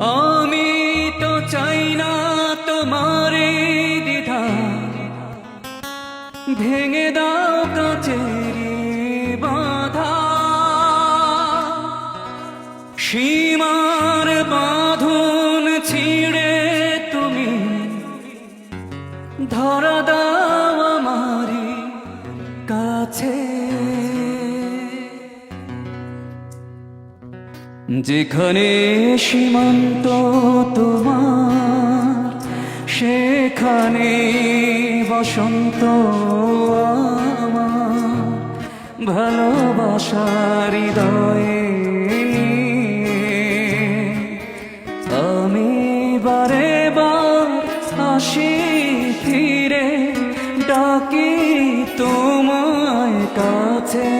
আমি তো চাই না তোমার দ্বিধা। ভেঙে দাও কাচেরি বাধা। সীমার বাঁধন ছিঁড়ে তুমি। ধরা দাও আমারি কাছে। যেখানে সীমান্ত তোমার, সেখানে বসন্ত ভালোবাসার হৃদয়ে। আমি বারে বার আসি ফিরে ডাকি তোমায় কাছে।